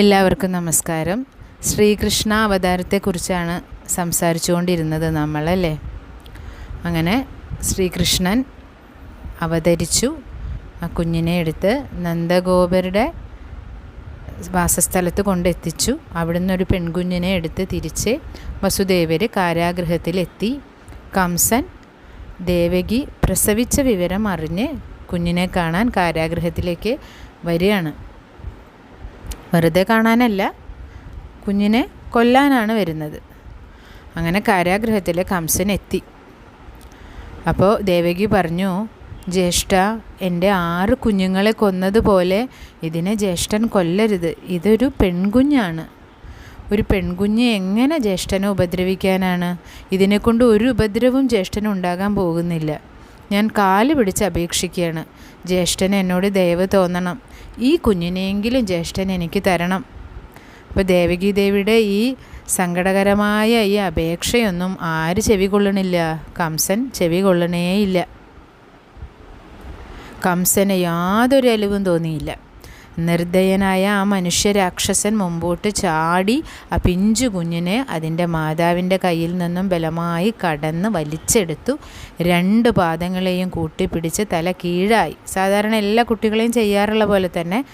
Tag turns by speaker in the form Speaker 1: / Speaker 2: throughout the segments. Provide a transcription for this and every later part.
Speaker 1: എല്ലാവർക്കും നമസ്കാരം. ശ്രീകൃഷ്ണ അവതാരത്തെക്കുറിച്ചാണ് സംസാരിച്ചുകൊണ്ടിരുന്നത് നമ്മളല്ലേ? അങ്ങനെ ശ്രീകൃഷ്ണൻ അവതരിച്ചു. ആ കുഞ്ഞിനെ എടുത്ത് നന്ദഗോപരുടെ വാസസ്ഥലത്ത് കൊണ്ടെത്തിച്ചു. അവിടുന്ന് ഒരു പെൺകുഞ്ഞിനെ എടുത്ത് തിരിച്ച് വസുദേവർ കാരാഗൃഹത്തിലെത്തി. കംസൻ ദേവകി പ്രസവിച്ച വിവരം അറിഞ്ഞ് കുഞ്ഞിനെ കാണാൻ കാരാഗ്രഹത്തിലേക്ക് വരികയാണ്. വെറുതെ കാണാനല്ല കുഞ്ഞിനെ കൊല്ലാനാണ് വരുന്നത്. അങ്ങനെ കാരാഗൃഹത്തിൽ കംസൻ എത്തി. അപ്പോൾ ദേവകി പറഞ്ഞു ജ്യേഷ്ഠ എന്റെ ആറ് കുഞ്ഞുങ്ങളെ കൊന്നതുപോലെ ഇതിനെ ജ്യേഷ്ഠൻ കൊല്ലരുത്. ഇതൊരു പെൺകുഞ്ഞാണ്. ഒരു പെൺകുഞ്ഞ് എങ്ങനെ ജ്യേഷ്ഠനെ ഉപദ്രവിക്കാനാണ്? ഇതിനെക്കൊണ്ട് ഒരു ഉപദ്രവവും ജ്യേഷ്ഠന് ഉണ്ടാകാൻ പോകുന്നില്ല. ഞാൻ കാൽ പിടിച്ച് അപേക്ഷിക്കുകയാണ്. ജ്യേഷ്ഠന് എന്നോട് ദയവ് തോന്നണം. ഈ കുഞ്ഞിനെയെങ്കിലും ജ്യേഷ്ഠൻ എനിക്ക് തരണം. അപ്പോൾ ദേവകി ദേവിയുടെ ഈ സങ്കടകരമായ ഈ അപേക്ഷയൊന്നും ആര് ചെവി കൊള്ളണില്ല കംസൻ ചെവി കൊള്ളണേയില്ല കംസന് യാതൊരു അലിവും തോന്നിയില്ല. നിർദ്ദയനായ ആ മനുഷ്യരാക്ഷസൻ മുമ്പോട്ട് ചാടി ആ പിഞ്ചു കുഞ്ഞിനെ അതിന്റെ മാതാവിന്റെ കയ്യിൽ നിന്നും ബലമായി കടന്ന് വലിച്ചെടുത്തു. രണ്ട് പാദങ്ങളെയും കൂട്ടിപ്പിടിച്ച് തല കീഴായി. സാധാരണ എല്ലാ കുട്ടികളെയും ചെയ്യാറുള്ള പോലെ തന്നെ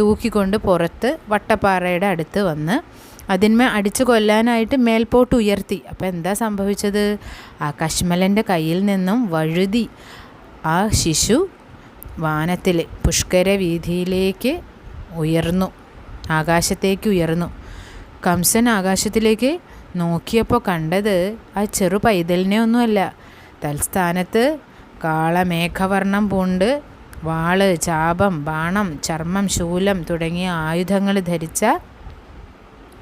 Speaker 1: തൂക്കിക്കൊണ്ട് പുറത്ത് വട്ടപ്പാറയുടെ അടുത്ത് വന്ന് അതിന്മേ അടിച്ചു കൊല്ലാനായിട്ട് മേൽപോട്ട് ഉയർത്തി. അപ്പോൾ എന്താ സംഭവിച്ചത്? ആ കശ്മലന്റെ കയ്യിൽ നിന്നും വഴുതി ആ ശിശു വാനത്തിൽ പുഷ്കര വീതിയിലേക്ക് ഉയർന്നു. ആകാശത്തേക്ക് ഉയർന്നു. കംസൻ ആകാശത്തിലേക്ക് നോക്കിയപ്പോൾ കണ്ടത് ആ ചെറു പൈതലിനെ ഒന്നുമല്ല തൽസ്ഥാനത്ത് കാളമേഘവർണം പൂണ്ട് വാൾ ചാപം ബാണം ചർമ്മം ശൂലം തുടങ്ങിയ ആയുധങ്ങൾ ധരിച്ച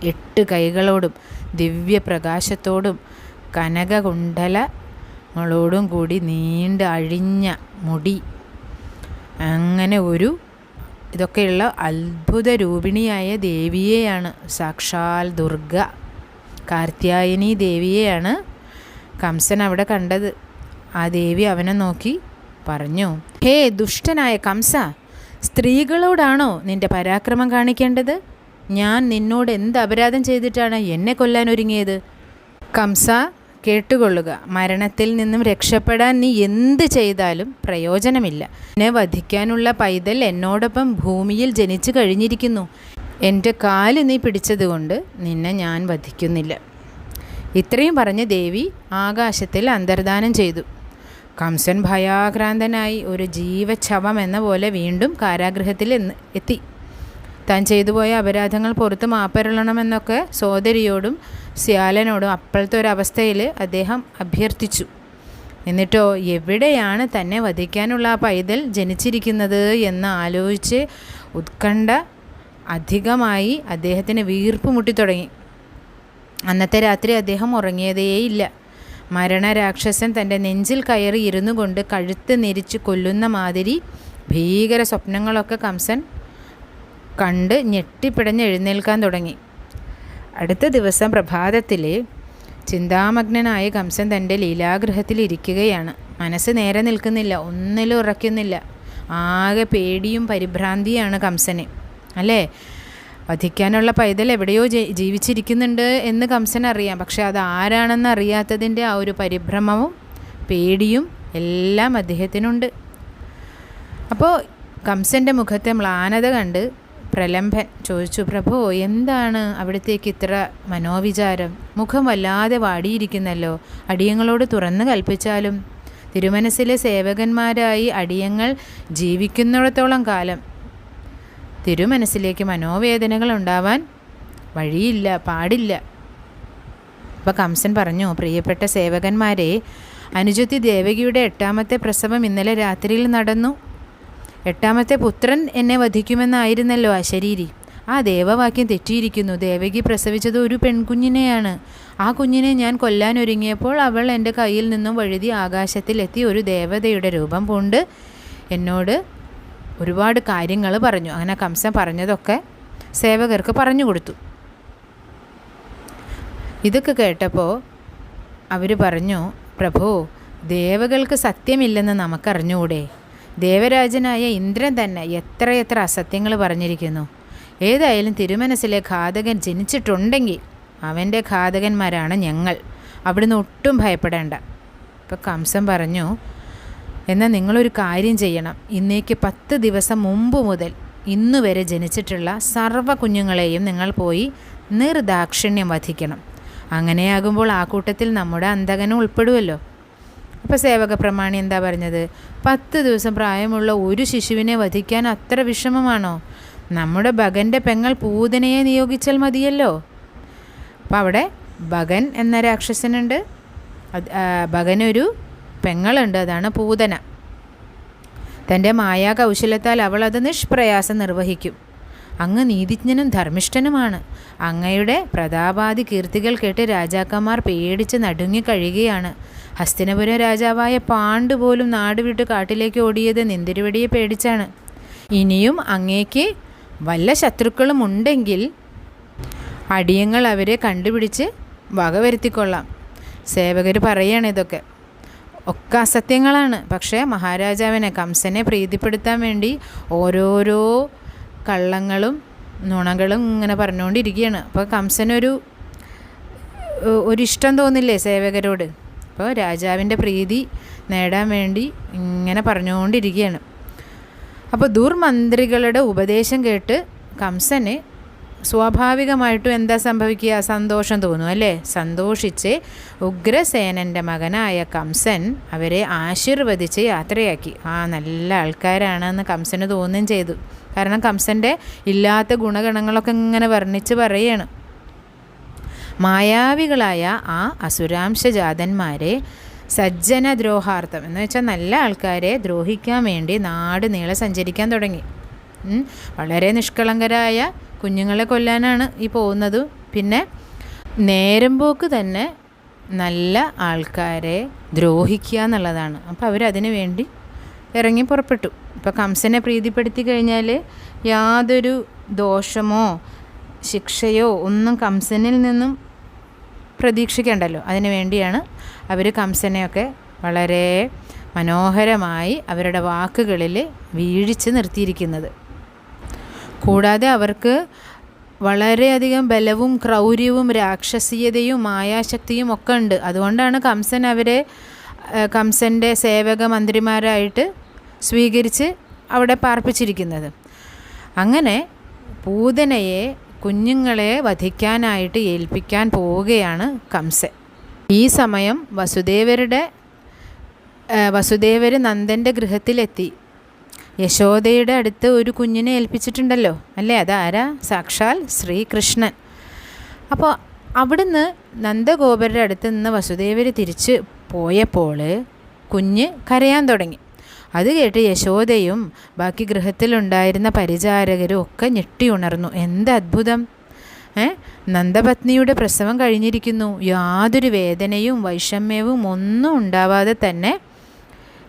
Speaker 1: എട്ട് കൈകളോടും ദിവ്യപ്രകാശത്തോടും കനകകുണ്ടലങ്ങളോടും കൂടി നീണ്ട് അഴിഞ്ഞ മുടി. അങ്ങനെ ഒരു ഇതൊക്കെയുള്ള അത്ഭുത രൂപിണിയായ ദേവിയെയാണ് സാക്ഷാൽ ദുർഗ കാർത്യായനി ദേവിയെയാണ് കംസൻ അവിടെ കണ്ടത്. ആ ദേവി അവനെ നോക്കി പറഞ്ഞു ഹേ ദുഷ്ടനായ കംസ സ്ത്രീകളോടാണോ നിന്റെ പരാക്രമം കാണിക്കേണ്ടത്? ഞാൻ നിന്നോട് എന്ത് അപരാധം ചെയ്തിട്ടാണ് എന്നെ കൊല്ലാൻ ഒരുങ്ങിയത്? കംസ കേട്ടുകൊള്ളുക. മരണത്തിൽ നിന്നും രക്ഷപ്പെടാൻ നീ എന്ത് ചെയ്താലും പ്രയോജനമില്ല. എന്നെ വധിക്കാനുള്ള പൈതൽ എന്നോടൊപ്പം ഭൂമിയിൽ ജനിച്ചു കഴിഞ്ഞിരിക്കുന്നു. എന്റെ കാൽ നീ പിടിച്ചതുകൊണ്ട് നിന്നെ ഞാൻ വധിക്കുന്നില്ല. ഇത്രയും പറഞ്ഞ് ദേവി ആകാശത്തിൽ അന്തർദാനം ചെയ്തു. കംസൻ ഭയാക്രാന്തനായി ഒരു ജീവച്ഛവം എന്ന പോലെ വീണ്ടും കാരാഗൃഹത്തിൽ എത്തി. താൻ ചെയ്തുപോയ അപരാധങ്ങൾ പുറത്ത് മാപ്പരളണമെന്നൊക്കെ സോദരിയോടും സ്യാലനോടും അപ്പോഴത്തെ ഒരു അവസ്ഥയിൽ അദ്ദേഹം അഭ്യർത്ഥിച്ചു. എന്നിട്ടോ എവിടെയാണ് തന്നെ വധിക്കാനുള്ള ആ പൈതൽ ജനിച്ചിരിക്കുന്നത് എന്ന് ആലോചിച്ച് ഉത്കണ്ഠ അധികമായി അദ്ദേഹത്തിന് വീർപ്പ് മുട്ടിത്തുടങ്ങി. അന്നത്തെ രാത്രി അദ്ദേഹം ഉറങ്ങിയതേയില്ല. മരണരാക്ഷസൻ തന്റെ നെഞ്ചിൽ കയറി ഇരുന്നു കൊണ്ട് കഴുത്ത് നെരിച്ച് കൊല്ലുന്ന മാതിരി ഭീകര സ്വപ്നങ്ങളൊക്കെ കംസൻ കണ്ട് ഞെട്ടിപ്പിടഞ്ഞ് എഴുന്നേൽക്കാൻ തുടങ്ങി. അടുത്ത ദിവസം പ്രഭാതത്തിൽ ചിന്താമഗ്നനായ കംസൻ തന്റെ ലീലാഗ്രഹത്തിൽ ഇരിക്കുകയാണ്. മനസ്സ് നേരെ നിൽക്കുന്നില്ല ഒന്നിലും ഉറയ്ക്കുന്നില്ല. ആകെ പേടിയും പരിഭ്രാന്തിയാണ് കംസന്. അല്ലേ? വധിക്കാനുള്ള പൈതൽ എവിടെയോ ജീവിച്ചിരിക്കുന്നുണ്ട് എന്ന് കംസൻ അറിയാം. പക്ഷെ അത് ആരാണെന്ന് അറിയാത്തതിന്റെ ആ ഒരു പരിഭ്രമവും പേടിയും എല്ലാം അദ്ദേഹത്തിനുണ്ട്. അപ്പോൾ കംസന്റെ മുഖത്തെ മ്ലാനത കണ്ട് പ്രലംഭൻ ചോദിച്ചു പ്രഭു എന്താണ് അവിടത്തേക്ക് ഇത്ര മനോവിചാരം? മുഖം വല്ലാതെ വാടിയിരിക്കുന്നല്ലോ. അടിയങ്ങളോട് തുറന്നു കൽപ്പിച്ചാലും. തിരുമനസിലെ സേവകന്മാരായി അടിയങ്ങൾ ജീവിക്കുന്നിടത്തോളം കാലം. തിരുമനസ്സിലേക്ക് മനോവേദനകൾ ഉണ്ടാവാൻ വഴിയില്ല പാടില്ല. അപ്പോൾ കംസൻ പറഞ്ഞു പ്രിയപ്പെട്ട സേവകന്മാരെ അനുജത്തി ദേവകിയുടെ എട്ടാമത്തെ പ്രസവം ഇന്നലെ രാത്രിയിൽ നടന്നു. എട്ടാമത്തെ പുത്രൻ എന്നെ വധിക്കുമെന്നായിരുന്നല്ലോ അശരീരി. ആ ദേവവാക്യം തെറ്റിയിരിക്കുന്നു. ദേവകി പ്രസവിച്ചത് ഒരു പെൺകുഞ്ഞിനെയാണ്. ആ കുഞ്ഞിനെ ഞാൻ കൊല്ലാൻ ഒരുങ്ങിയപ്പോൾ അവൾ എന്റെ കയ്യിൽ നിന്നും വഴുതി ആകാശത്തിലെത്തി ഒരു ദേവതയുടെ രൂപം പൂണ്ട് എന്നോട് ഒരുപാട് കാര്യങ്ങൾ പറഞ്ഞു. അങ്ങനെ കംസൻ പറഞ്ഞതൊക്കെ സേവകർക്ക് പറഞ്ഞു കൊടുത്തു. ഇതൊക്കെ കേട്ടപ്പോൾ അവർ പറഞ്ഞു പ്രഭു ദേവകൾക്ക് സത്യമില്ലെന്ന് നമുക്കറിഞ്ഞുകൂടെ ദേവരാജനായ ഇന്ദ്രൻ തന്നെ എത്രയെത്ര അസത്യങ്ങൾ പറഞ്ഞിരിക്കുന്നു. ഏതായാലും തിരുമനസിലെ ഘാതകൻ ജനിച്ചിട്ടുണ്ടെങ്കിൽ അവന്റെ ഘാതകന്മാരാണ് ഞങ്ങൾ. അവിടുന്ന് ഒട്ടും ഭയപ്പെടേണ്ട. ഇപ്പോൾ കംസം പറഞ്ഞു എന്നാൽ നിങ്ങളൊരു കാര്യം ചെയ്യണം. ഇന്നേക്ക് പത്ത് ദിവസം മുമ്പ് മുതൽ ഇന്നുവരെ ജനിച്ചിട്ടുള്ള സർവ കുഞ്ഞുങ്ങളെയും നിങ്ങൾ പോയി നിർദാക്ഷിണ്യം വധിക്കണം. അങ്ങനെയാകുമ്പോൾ ആ കൂട്ടത്തിൽ നമ്മുടെ അന്തകനും ഉൾപ്പെടുമല്ലോ അപ്പോൾ സേവക പ്രമാണി എന്താ പറഞ്ഞത്? പത്ത് ദിവസം പ്രായമുള്ള ഒരു ശിശുവിനെ വധിക്കാൻ അത്ര വിഷമമാണോ? നമ്മുടെ ഭഗന്റെ പെങ്ങൾ പൂതനയെ നിയോഗിച്ചാൽ മതിയല്ലോ. അപ്പോൾ അവിടെ ഭഗൻ എന്ന രാക്ഷസനുണ്ട്. ഭഗനൊരു പെങ്ങളുണ്ട്. അതാണ് പൂതന. തന്റെ മായാ കൗശലത്താൽ അവൾ അത് നിഷ്പ്രയാസം നിർവഹിക്കും. അങ്ങ് നീതിജ്ഞനും ധർമ്മിഷ്ഠനുമാണ്. അങ്ങയുടെ പ്രതാപാദി കീർത്തികൾ കേട്ട് രാജാക്കന്മാർ പേടിച്ച് നടുങ്ങിക്കഴിയുകയാണ് ഹസ്തിനപുര രാജാവായ പാണ്ഡു പോലും നാട് വിട്ട് കാട്ടിലേക്ക് ഓടിയത് നിന്തിരുവടിയെ പേടിച്ചാണ്. ഇനിയും അങ്ങേക്ക് വല്ല ശത്രുക്കളും ഉണ്ടെങ്കിൽ അടിയങ്ങൾ അവരെ കണ്ടുപിടിച്ച് വകവരുത്തിക്കൊള്ളാം സേവകർ പറയാണ് ഇതൊക്കെ. ഒക്കെ അസത്യങ്ങളാണ്. പക്ഷേ മഹാരാജാവിനെ കംസനെ പ്രീതിപ്പെടുത്താൻ വേണ്ടി ഓരോരോ കള്ളങ്ങളും നുണകളും ഇങ്ങനെ പറഞ്ഞുകൊണ്ടിരിക്കുകയാണ് അപ്പോൾ കംസനൊരു ഒരു ഇഷ്ടം തോന്നില്ലേ സേവകരോട്? അപ്പോൾ രാജാവിന്റെ പ്രീതി നേടാൻ വേണ്ടി ഇങ്ങനെ പറഞ്ഞുകൊണ്ടിരിക്കുകയാണ് അപ്പോൾ ദുർമന്ത്രികളുടെ ഉപദേശം കേട്ട് കംസന് സ്വാഭാവികമായിട്ടും എന്താ സംഭവിക്കുക? സന്തോഷം തോന്നും അല്ലേ? സന്തോഷിച്ച് ഉഗ്രസേനന്റെ മകനായ കംസൻ അവരെ ആശീർവദിച്ച് യാത്രയാക്കി. ആ നല്ല ആൾക്കാരാണെന്ന് കംസന് തോന്നുകയും ചെയ്തു. കാരണം കംസന്റെ ഇല്ലാത്ത ഗുണഗണങ്ങളൊക്കെ ഇങ്ങനെ വർണിച്ച് പറയുകയാണ്. മായാവികളായ ആ അസുരാംശജാതന്മാരെ സജ്ജന ദ്രോഹാർത്ഥം എന്ന് വെച്ചാൽ നല്ല ആൾക്കാരെ ദ്രോഹിക്കാൻ വേണ്ടി നാട് നീളെ സഞ്ചരിക്കാൻ തുടങ്ങി വളരെ നിഷ്കളങ്കരായ കുഞ്ഞുങ്ങളെ കൊല്ലാനാണ് ഈ പോകുന്നത്. പിന്നെ നേരം പോക്ക് തന്നെ നല്ല ആൾക്കാരെ ദ്രോഹിക്കുക എന്നുള്ളതാണ്. അപ്പോൾ അവരതിനു വേണ്ടി ഇറങ്ങി പുറപ്പെട്ടു. ഇപ്പോൾ കംസനെ പ്രീതിപ്പെടുത്തി കഴിഞ്ഞാൽ യാതൊരു ദോഷമോ ശിക്ഷയോ ഒന്നും കംസനിൽ നിന്നും പ്രതീക്ഷിക്കേണ്ടല്ലോ. അതിനു വേണ്ടിയാണ് അവർ കംസനെയൊക്കെ വളരെ മനോഹരമായി അവരുടെ വാക്കുകളിൽ വീഴിച്ച് നിർത്തിയിരിക്കുന്നത്. കൂടാതെ അവർക്ക് വളരെയധികം ബലവും ക്രൗര്യവും രാക്ഷസീയതയും മായാശക്തിയും ഒക്കെ ഉണ്ട്. അതുകൊണ്ടാണ് കംസൻ അവരെ കംസന്റെ സേവക മന്ത്രിമാരായിട്ട് സ്വീകരിച്ച് അവിടെ പാർപ്പിച്ചിരിക്കുന്നത്. അങ്ങനെ പൂതനയെ കുഞ്ഞുങ്ങളെ വധിക്കാനായിട്ട് ഏൽപ്പിക്കാൻ പോവുകയാണ് കംസൻ. ഈ സമയം വസുദേവരുടെ വസുദേവർ നന്ദന്റെ ഗൃഹത്തിലെത്തി. യശോദയുടെ അടുത്ത് ഒരു കുഞ്ഞിനെ ഏൽപ്പിച്ചിട്ടുണ്ടല്ലോ അല്ലേ? അതാരാ? സാക്ഷാൽ ശ്രീകൃഷ്ണൻ. അപ്പോൾ അവിടുന്ന് നന്ദഗോപരുടെ അടുത്ത് നിന്ന് വസുദേവർ തിരിച്ച് പോയപ്പോൾ കുഞ്ഞ് കരയാൻ തുടങ്ങി. അത് കേട്ട് യശോദയും ബാക്കി ഗൃഹത്തിലുണ്ടായിരുന്ന പരിചാരകരും ഒക്കെ ഞെട്ടി ഉണർന്നു. എന്ത് അത്ഭുതം? ഏ? നന്ദപത്നിയുടെ പ്രസവം കഴിഞ്ഞിരിക്കുന്നു. യാതൊരു വേദനയും വൈഷമ്യവും ഒന്നും ഉണ്ടാവാതെ തന്നെ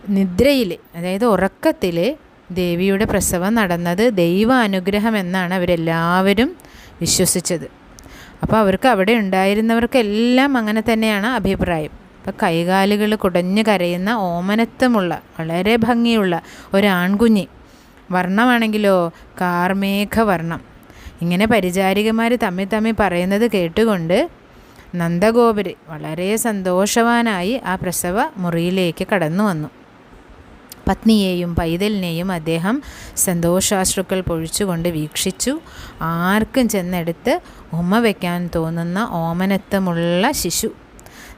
Speaker 1: നിദ്രയിൽ അതായത് ഉറക്കത്തിൽ ദേവിയുടെ പ്രസവം നടന്നത് ദൈവ അനുഗ്രഹം എന്നാണ് അവരെല്ലാവരും വിശ്വസിച്ചത്. അപ്പോൾ അവർക്ക് അവിടെ ഉണ്ടായിരുന്നവർക്കെല്ലാം അങ്ങനെ തന്നെയാണ് അഭിപ്രായം. അപ്പോൾ കൈകാലുകൾ കുടഞ്ഞു കരയുന്ന ഓമനത്വമുള്ള വളരെ ഭംഗിയുള്ള ഒരാൺകുഞ്ഞി വർണമാണെങ്കിലോ കാർമേഘ വർണം ഇങ്ങനെ പരിചാരികമാർ തമ്മിൽ തമ്മിൽ പറയുന്നത് കേട്ടുകൊണ്ട് നന്ദഗോപുരി വളരെ സന്തോഷവാനായി ആ പ്രസവ മുറിയിലേക്ക് കടന്നു വന്നു. പത്നിയെയും പൈതലിനെയും അദ്ദേഹം സന്തോഷാശ്രുക്കൾ പൊഴിച്ചുകൊണ്ട് വീക്ഷിച്ചു. ആർക്കും ചെന്നെടുത്ത് ഉമ്മ വയ്ക്കാൻ തോന്നുന്ന ഓമനത്വമുള്ള ശിശു.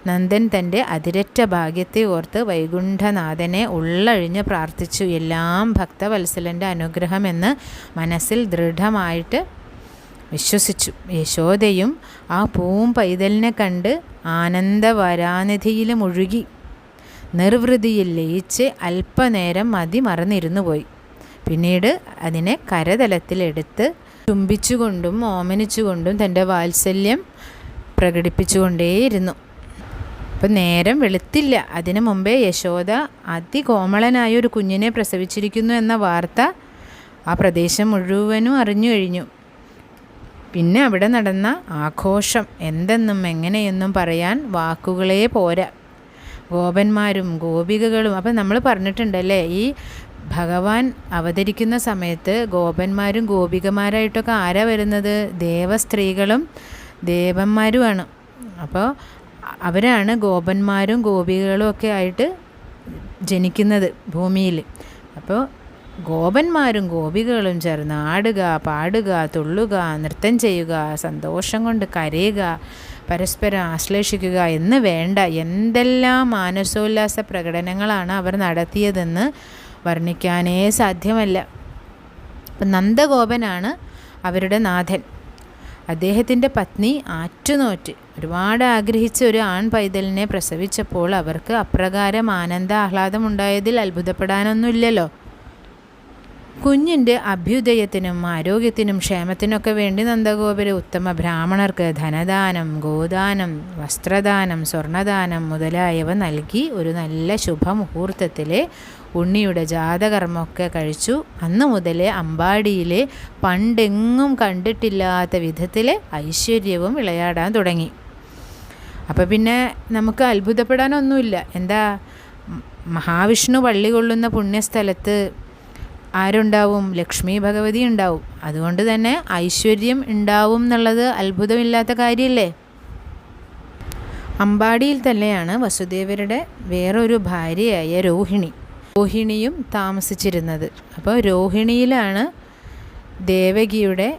Speaker 1: നന്ദൻ തന്റെ അതിരറ്റ ഭാഗ്യത്തെ ഓർത്ത് വൈകുണ്ഠനാഥനെ ഉള്ളഴിഞ്ഞ് പ്രാർത്ഥിച്ചു. എല്ലാം ഭക്തവത്സലന്റെ അനുഗ്രഹമെന്ന് മനസ്സിൽ ദൃഢമായിട്ട് വിശ്വസിച്ചു. യശോദയും ആ പൂവും പൈതലിനെ കണ്ട് ആനന്ദവരാനിധിയിൽ മുഴുകി. നിർവൃതിയിൽ ലയിച്ച് അല്പനേരം മതി മറന്നിരുന്നു പോയി. പിന്നീട് അതിനെ കരതലത്തിലെടുത്ത് ചുംബിച്ചുകൊണ്ടും ഓമനിച്ചുകൊണ്ടും തന്റെ വാത്സല്യം പ്രകടിപ്പിച്ചുകൊണ്ടേയിരുന്നു. അപ്പം നേരം വെളുത്തില്ല. അതിനു മുമ്പേ യശോദ അതികോമളനായ ഒരു കുഞ്ഞിനെ പ്രസവിച്ചിരിക്കുന്നു എന്ന വാർത്ത ആ പ്രദേശം മുഴുവനും അറിഞ്ഞു കഴിഞ്ഞു. പിന്നെ അവിടെ നടന്ന ആഘോഷം. എന്തെന്നും എങ്ങനെയെന്നും പറയാൻ വാക്കുകളേ പോരാ. ഗോപന്മാരും ഗോപികകളും അപ്പം നമ്മൾ പറഞ്ഞിട്ടുണ്ടല്ലേ ഈ ഭഗവാൻ അവതരിക്കുന്ന സമയത്ത് ഗോപന്മാരും ഗോപികമാരായിട്ടൊക്കെ ആരാ വരുന്നത്? ദേവസ്ത്രീകളും ദേവന്മാരുമാണ്. അപ്പോൾ അവരാണ് ഗോപന്മാരും ഗോപികളും ഒക്കെ ആയിട്ട് ജനിക്കുന്നത് ഭൂമിയിൽ. അപ്പോൾ ഗോപന്മാരും ഗോപികളും ചേർന്ന് ആടുക പാടുക തുള്ളുക നൃത്തം ചെയ്യുക സന്തോഷം കൊണ്ട് കരയുക പരസ്പരം ആശ്ലേഷിക്കുക എന്ന് വേണ്ട. എന്തെല്ലാം മാനസോല്ലാസ പ്രകടനങ്ങളാണ് അവർ നടത്തിയതെന്ന് വർണിക്കാനേ സാധ്യമല്ല. അപ്പം നന്ദഗോപനാണ് അവരുടെ നാഥൻ. അദ്ദേഹത്തിന്റെ പത്നി ആറ്റുനോറ്റ് ഒരുപാട് ആഗ്രഹിച്ച ഒരു ആൺ പൈതലിനെ പ്രസവിച്ചപ്പോൾ അവർക്ക് അപ്രകാരം ആനന്ദ ആഹ്ലാദമുണ്ടായതിൽ അത്ഭുതപ്പെടാനൊന്നുമില്ലല്ലോ. കുഞ്ഞിന്റെ അഭ്യുദയത്തിനും ആരോഗ്യത്തിനും ക്ഷേമത്തിനൊക്കെ വേണ്ടി നന്ദഗോപുര ഉത്തമ ബ്രാഹ്മണർക്ക് ധനദാനം ഗോദാനം വസ്ത്രദാനം സ്വർണദാനം മുതലായവ നൽകി ഒരു നല്ല ശുഭമുഹൂർത്തത്തിലെ ഉണ്ണിയുടെ ജാതകർമ്മമൊക്കെ കഴിച്ചു. അന്ന് മുതലേ അമ്പാടിയിലെ പണ്ടെങ്ങും കണ്ടിട്ടില്ലാത്ത വിധത്തിലെ ഐശ്വര്യവും വിളയാടാൻ തുടങ്ങി. അപ്പോൾ പിന്നെ നമുക്ക് അത്ഭുതപ്പെടാനൊന്നുമില്ല. എന്താ മഹാവിഷ്ണു പള്ളി കൊള്ളുന്ന പുണ്യസ്ഥലത്ത് ആരുണ്ടാവും? ലക്ഷ്മി ഭഗവതി ഉണ്ടാവും. അതുകൊണ്ട് തന്നെ ഐശ്വര്യം ഉണ്ടാവും എന്നുള്ളത് അത്ഭുതമില്ലാത്ത കാര്യമല്ലേ അമ്പാടിയിൽ തന്നെയാണ് വസുദേവരുടെ വേറൊരു ഭാര്യയായ രോഹിണി. രോഹിണിയും താമസിച്ചിരുന്നത്. അപ്പോൾ രോഹിണിയിലാണ് ദേവകിയുടെ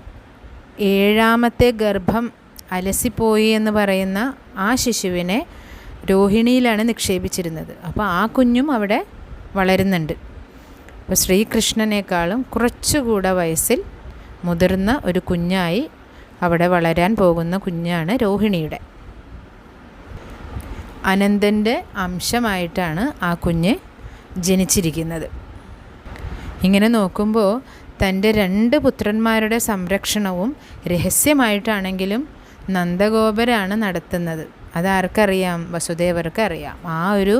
Speaker 1: ഏഴാമത്തെ ഗർഭം അലസിപ്പോയി എന്ന് പറയുന്ന ആ ശിശുവിനെ രോഹിണിയിലാണ് നിക്ഷേപിച്ചിരുന്നത്. അപ്പോൾ ആ കുഞ്ഞും അവിടെ വളരുന്നുണ്ട്. അപ്പോൾ ശ്രീകൃഷ്ണനേക്കാളും കുറച്ചുകൂടെ വയസ്സിൽ മുതിർന്ന ഒരു കുഞ്ഞായി അവിടെ വളരാൻ പോകുന്ന കുഞ്ഞാണ് രോഹിണിയുടെ. അനന്തന്റെ അംശമായിട്ടാണ് ആ കുഞ്ഞ് ജനിച്ചിരിക്കുന്നത്. ഇങ്ങനെ നോക്കുമ്പോൾ തന്റെ രണ്ട് പുത്രന്മാരുടെ സംരക്ഷണവും രഹസ്യമായിട്ടാണെങ്കിലും നന്ദഗോപരാണ് നടത്തുന്നത്. അതാർക്കറിയാം? വസുദേവർക്ക് അറിയാം ആ ഒരു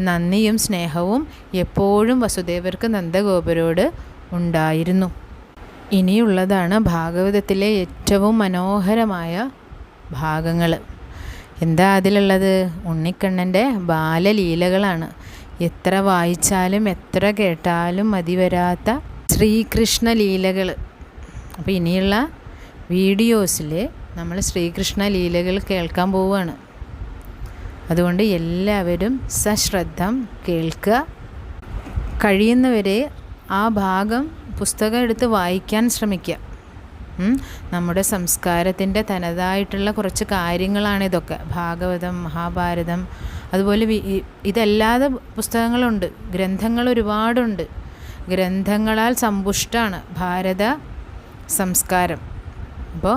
Speaker 1: നന്ദിയും സ്നേഹവും എപ്പോഴും വസുദേവർക്ക് നന്ദഗോപരോട് ഉണ്ടായിരുന്നു. ഇനിയുള്ളതാണ് ഭാഗവതത്തിലെ ഏറ്റവും മനോഹരമായ ഭാഗങ്ങൾ. എന്താ അതിലുള്ളത്? ഉണ്ണിക്കണ്ണന്റെ ബാലലീലകളാണ്. എത്ര വായിച്ചാലും എത്ര കേട്ടാലും മതി വരാത്ത ശ്രീകൃഷ്ണ ലീലകൾ അപ്പോൾ ഇനിയുള്ള വീഡിയോസിൽ നമ്മൾ ശ്രീകൃഷ്ണ ലീലകൾ കേൾക്കാൻ പോവുകയാണ്. അതുകൊണ്ട് എല്ലാവരും സശ്രദ്ധം കേൾക്കുക കഴിയുന്നവരെ ആ ഭാഗം പുസ്തകം എടുത്ത് വായിക്കാൻ ശ്രമിക്കുക നമ്മുടെ സംസ്കാരത്തിന്റെ തനതായിട്ടുള്ള കുറച്ച് കാര്യങ്ങളാണ് ഇതൊക്കെ. ഭാഗവതം മഹാഭാരതം അതുപോലെ ഇതല്ലാതെ പുസ്തകങ്ങളുണ്ട്. ഗ്രന്ഥങ്ങൾ ഒരുപാടുണ്ട്. ഗ്രന്ഥങ്ങളാൽ സമ്പുഷ്ടാണ് ഭാരത സംസ്കാരം. അപ്പോൾ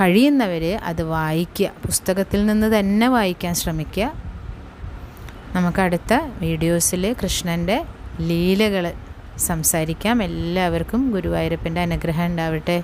Speaker 1: കഴിയുന്നവർ അത് വായിക്കുക. പുസ്തകത്തിൽ നിന്ന് തന്നെ വായിക്കാൻ ശ്രമിക്കുക. നമുക്ക് അടുത്ത വീഡിയോസിൽ കൃഷ്ണന്റെ ലീലകൾ സംസാരിക്കാം. എല്ലാവർക്കും ഗുരുവായൂരപ്പന്റെ അനുഗ്രഹം ഉണ്ടാവട്ടെ.